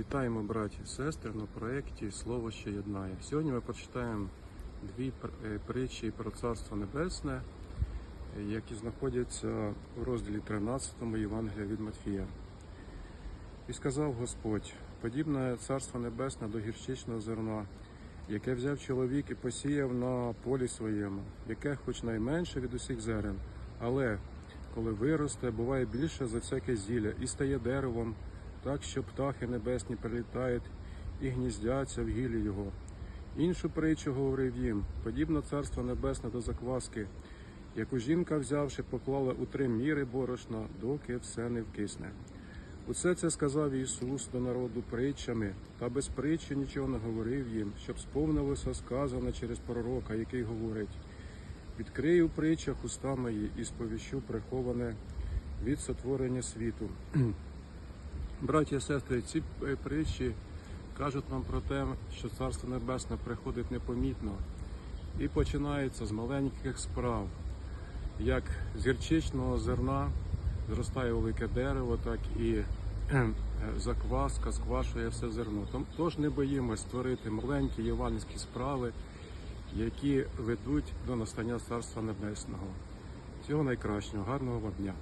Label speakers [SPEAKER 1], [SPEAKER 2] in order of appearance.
[SPEAKER 1] Вітаємо, браті і сестри, на проєкті Слово що єднає. Сьогодні ми прочитаємо дві е, притчі про Царство Небесне, які знаходяться у розділі 13 Євангелія від Матфія. І сказав Господь: подібне царство небесне до гірчичного зерна, яке взяв чоловік і посіяв на полі своєму, яке хоч найменше від усіх зерен, але коли виросте, буває більше за всяке зілля і стає деревом, так що птахи небесні прилітають і гніздяться в гілі його. Іншу притчу говорив їм, подібно царство небесне до закваски, яку жінка, взявши, поклала у три міри борошна, доки все не вкисне. Усе це сказав Ісус до народу притчами, та без притчі нічого не говорив їм, щоб сповнилося сказане через пророка, який говорить: відкрию притчах уста мої і сповіщу приховане від сотворення світу. Браті і сестри, ці притчі кажуть нам про те, що Царство Небесне приходить непомітно і починається з маленьких справ, як з гірчичного зерна зростає велике дерево, так і закваска сквашує все зерно. Тож не боїмось створити маленькі євангельські справи, які ведуть до настання Царства Небесного. Всього найкращого, гарного вам дня!